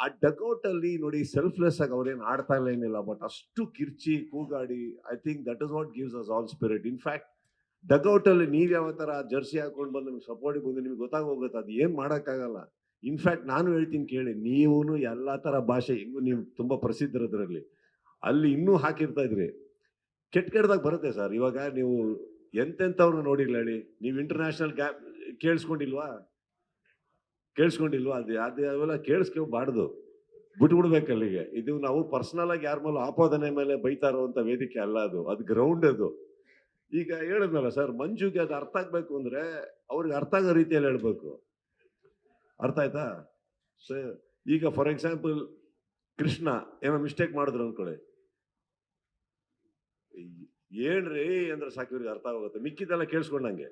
ಆ ಡಕೌಟ್ ಅಲ್ಲಿ ನೋಡಿ ಸೆಲ್ಫ್ಲೆಸ್ ಆಗಿ ಅವ್ರೇನು ಆಡ್ತಾ ಇಲ್ಲ ಏನಿಲ್ಲ ಬಟ್ ಅಷ್ಟು ಕಿರ್ಚಿ, ಕೂಗಾಡಿ I think that is what gives us all spirit in fact dugout ಅಲ್ಲಿ ನೀವ್ ಯಾವ ಥರ ಜರ್ಸಿ ಹಾಕೊಂಡು ಬಂದು ನಿಮ್ಗೆ ಸಪೋರ್ಟಿಗೆ ಬಂದು ನಿಮ್ಗೆ ಗೊತ್ತಾಗೋಗುತ್ತೆ, ಅದು ಏನು ಮಾಡೋಕ್ಕಾಗಲ್ಲ. ಇನ್ಫ್ಯಾಕ್ಟ್ ನಾನು ಹೇಳ್ತೀನಿ ಕೇಳಿ ನೀವು ಎಲ್ಲ ಥರ ಭಾಷೆ ಹೆಂಗು ನೀವು ತುಂಬ ಪ್ರಸಿದ್ಧರದ್ರಲ್ಲಿ ಅಲ್ಲಿ ಇನ್ನೂ ಹಾಕಿರ್ತಾ ಇದ್ರಿ. ಕೆಟ್ಟ ಕೆಟ್ಟದಾಗ ಬರುತ್ತೆ ಸರ್, ಇವಾಗ ನೀವು ಎಂತೆಂಥವ್ರನ್ನ ನೋಡಿಲ್ಲ ಹೇಳಿ, ನೀವು ಇಂಟರ್ನ್ಯಾಷನಲ್ ಗ್ಯಾಪ್ ಕೇಳಿಸ್ಕೊಂಡಿಲ್ವಾ? ಕೇಳಿಸ್ಕೊಂಡಿಲ್ವಾ? ಅದು ಅದು ಅವೆಲ್ಲ ಕೇಳಿಸ್ಕೋಬಾರ್ದು ಬಿಟ್ಬಿಡ್ಬೇಕು ಅಲ್ಲಿಗೆ ಇದು ನಾವು ಪರ್ಸನಲ್ ಆಗಿ ಯಾರ ಮೇಲೆ ಆಪಾದನೆ ಮೇಲೆ ಬೈತಾ ಇರುವಂಥ ವೇದಿಕೆ ಅಲ್ಲ ಅದು. ಅದು ಗ್ರೌಂಡ್ ಅದು. ಈಗ ಹೇಳಿದ್ನಲ್ಲ ಸರ್, ಮಂಜುಗೆ ಅದು ಅರ್ಥ ಆಗ್ಬೇಕು ಅಂದ್ರೆ ಅವ್ರಿಗೆ ಅರ್ಥ ಆಗೋ ರೀತಿಯಲ್ಲಿ ಹೇಳ್ಬೇಕು. ಅರ್ಥ ಆಯ್ತಾ? ಸರ್ ಈಗ ಫಾರ್ ಎಕ್ಸಾಂಪಲ್ ಕೃಷ್ಣ ಏನೋ ಮಿಸ್ಟೇಕ್ ಮಾಡಿದ್ರು ಅನ್ಕೊಳ್ಳಿ. ಏನ್ರಿ ಅಂದ್ರೆ ಸಾಕು ಇವ್ರಿಗೆ ಅರ್ಥ ಆಗುತ್ತೆ ಮಿಕ್ಕಿದೆಲ್ಲ ಕೇಳಿಸ್ಕೊಂಡಂಗೆ.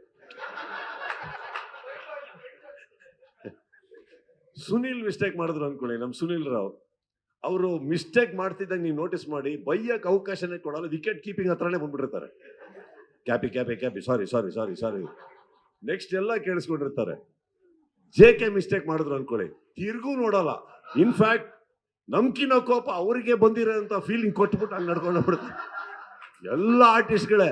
ಸುನಿಲ್ ಮಿಸ್ಟೇಕ್ ಮಾಡಿದ್ರು ಅನ್ಕೊಳ್ಳಿ ನಮ್ಮ ಸುನಿಲ್ ರಾವ್. ಅವರು ಮಿಸ್ಟೇಕ್ ಮಾಡ್ತಿದ್ದಾಗ ನೀವು ನೋಟಿಸ್ ಮಾಡಿ ಬೈಯಕ್ಕೆ ಅವಕಾಶನೇ ಕೊಡಲ್ಲ ವಿಕೆಟ್ ಕೀಪಿಂಗ್ ಹತ್ರನೇ ಬಂದ್ಬಿಟ್ಟಿರ್ತಾರೆ. ಕ್ಯಾಪಿ ಕ್ಯಾಪಿ ಕ್ಯಾಪಿ ಸಾರಿ ಸಾರಿ ಸಾರಿ ಸಾರಿ ನೆಕ್ಸ್ಟ್ ಎಲ್ಲ ಕೇಳಿಸ್ಕೊಂಡಿರ್ತಾರೆ. ಜೆ ಕೆ ಮಿಸ್ಟೇಕ್ ಮಾಡಿದ್ರು ಅನ್ಕೊಳ್ಳಿ. ತಿರ್ಗೂ ನೋಡಲ್ಲ. ಇನ್ಫ್ಯಾಕ್ಟ್ ನಮ್ಕಿನ ಕೋಪ ಅವರಿಗೆ ಬಂದಿರೋಂಥ ಫೀಲಿಂಗ್ ಕೊಟ್ಬಿಟ್ಟು ಹಂಗೆ ನಡ್ಕೊಂಡು ಬಿಡ್ತಾರೆ ಎಲ್ಲ ಆರ್ಟಿಸ್ಟ್ಗಳೇ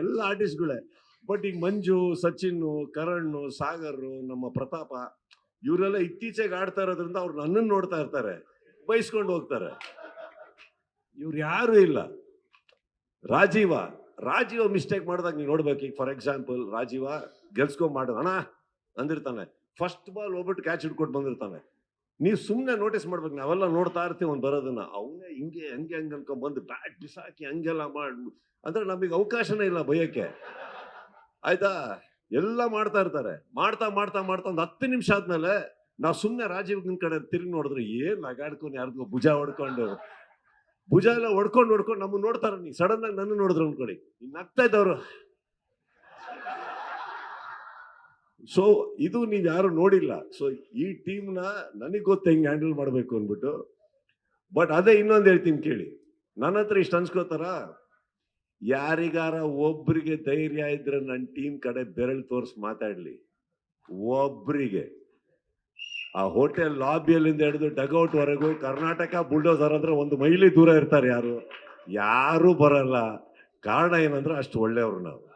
ಎಲ್ಲ ಆರ್ಟಿಸ್ಟ್ಗಳೇ ಬಟ್ ಈಗ ಮಂಜು ಸಚಿನ್ ಕರಣ್ ಸಾಗರ್ ನಮ್ಮ ಪ್ರತಾಪ, ಇವರೆಲ್ಲ ಇತ್ತೀಚೆಗೆ ಆಡ್ತಾ ಇರೋದ್ರಿಂದ ಅವ್ರು ನನ್ನನ್ನು ನೋಡ್ತಾ ಇರ್ತಾರೆ. ಬೈಸ್ಕೊಂಡು ಹೋಗ್ತಾರೆ. ಇವ್ರು ಯಾರು ಇಲ್ಲ. ರಾಜೀವ ರಾಜೀವ ಮಿಸ್ಟೇಕ್ ಮಾಡಿದಾಗ ನೀವು ನೋಡ್ಬೇಕು. ಈಗ ಫಾರ್ ಎಕ್ಸಾಂಪಲ್ ರಾಜೀವ ಗೆಲ್ಸ್ಕೊಂಡ್ ಮಾಡ. ಅಣ್ಣ, ಅಂದಿರ್ತಾನೆ. ಫಸ್ಟ್ ಬಾಲ್ ಹೋಗ್ಬಿಟ್ಟು ಕ್ಯಾಚ್ ಹಿಡ್ಕೊಂಡು ಬಂದಿರ್ತಾನೆ. ನೀವು ಸುಮ್ಮನೆ ನೋಟಿಸ್ ಮಾಡ್ಬೇಕು. ನಾವೆಲ್ಲ ನೋಡ್ತಾ ಇರ್ತೀವಿ ಅವ್ನು ಬರೋದನ್ನ. ಅವನೇ ಹಿಂಗೆ, ಹಂಗೆ ಹಂಗೆ ಅನ್ಕೊಂಡ್ ಬಂದು ಬ್ಯಾಟ್ ಬಿಸಾಕಿ ಹಂಗೆಲ್ಲ ಮಾಡಿ ಅಂದ್ರೆ ನಮಗೆ ಅವಕಾಶನೇ ಇಲ್ಲ ಭಯಕ್ಕೆ ಆಯ್ತಾ? ಎಲ್ಲ ಮಾಡ್ತಾ ಇರ್ತಾರೆ. ಮಾಡ್ತಾ ಮಾಡ್ತಾ ಮಾಡ್ತಾ ಒಂದು ಹತ್ತು ನಿಮಿಷ ಆದ್ಮೇಲೆ ನಾವು ಸುಮ್ಮನೆ ರಾಜೀವ್ನ ಕಡೆ ತಿರುಗಿ ನೋಡಿದ್ರೆ ಏನ್ ನಗಾಡ್ಕೊಂಡು ಯಾರಿಗೋ ಭುಜ ಹೊಡ್ಕೊಂಡು. ಭುಜ ಎಲ್ಲ ಹೊಡ್ಕೊಂಡು ಹೊಡ್ಕೊಂಡು ನಮ್ಮನ್ನ ನೋಡ್ತಾರ ನೀ. ಸಡನ್ ಆಗಿ ನನ್ನ ನೋಡಿದ್ರು ಅನ್ಕೊಡಿ ನಗ್ತಾ ಇದ್ದವ್ರು. ಸೊ ಇದು ನೀವು ಯಾರು ನೋಡಿಲ್ಲ. ಸೊ ಈ ಟೀಮ್ನ ನನಗೆ ಗೊತ್ತು ಹೆಂಗೆ ಹ್ಯಾಂಡಲ್ ಮಾಡಬೇಕು ಅಂದ್ಬಿಟ್ಟು. ಬಟ್ ಅದೇ ಇನ್ನೊಂದು ಹೇಳ್ತೀನಿ ಕೇಳಿ. ನನ್ನ ಹತ್ರ ಇಷ್ಟು ಅನ್ಸ್ಕೋತಾರ? ಯಾರಿಗಾರ ಒಬ್ರಿಗೆ ಧೈರ್ಯ ಇದ್ರೆ ನನ್ನ ಟೀಮ್ ಕಡೆ ಬೆರಳು ತೋರಿಸಿ ಮಾತಾಡ್ಲಿ. ಒಬ್ರಿಗೆ. ಆ ಹೋಟೆಲ್ ಲಾಬಿಯಲ್ಲಿಂದ ಹಿಡಿದು ಡಗೌಟ್ ವರೆಗೂ ಕರ್ನಾಟಕ ಬುಲ್ಡೋಸರ್ ಅಂದ್ರೆ ಒಂದು ಮೈಲಿ ದೂರ ಇರ್ತಾರೆ ಯಾರು. ಯಾರು ಬರಲ್ಲ. ಕಾರಣ ಏನಂದ್ರೆ ಅಷ್ಟು ಒಳ್ಳೆಯವ್ರು ನಾವು.